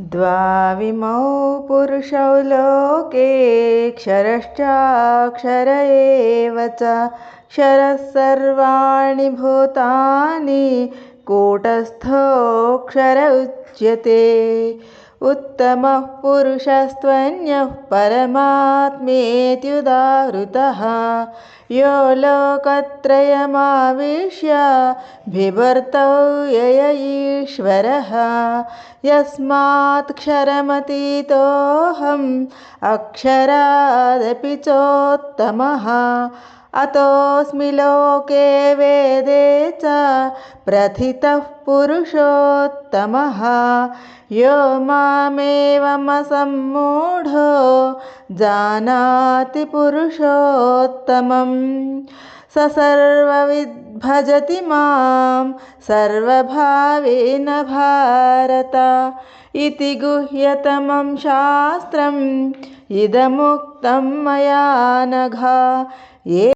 द्वाविमौ पुरुषौ लोके क्षरश्चाक्षर एव च क्षरः सर्वाणि भूतानि कूटस्थोऽक्षर उच्यते। उत्तमः पुरुषस्त्वन्यः परमात्मेत्युदाहृतः यो लोकत्रयमाविश्य बिभर्तव्यय ईश्वरः। यस्मात्क्षरमतीतोऽहम् अक्षरादपि चोत्तमः। अतोऽस्मि लोके वेदे च प्रथितः पुरुषोत्तमः। यो मामेवमसम्मूढो जानाति पुरुषोत्तमम् स सर्वविद्भजति माँ सर्वभावेन भारत। इति गुह्यतमं शास्त्रम् इदमुक्तं मया नघा। ये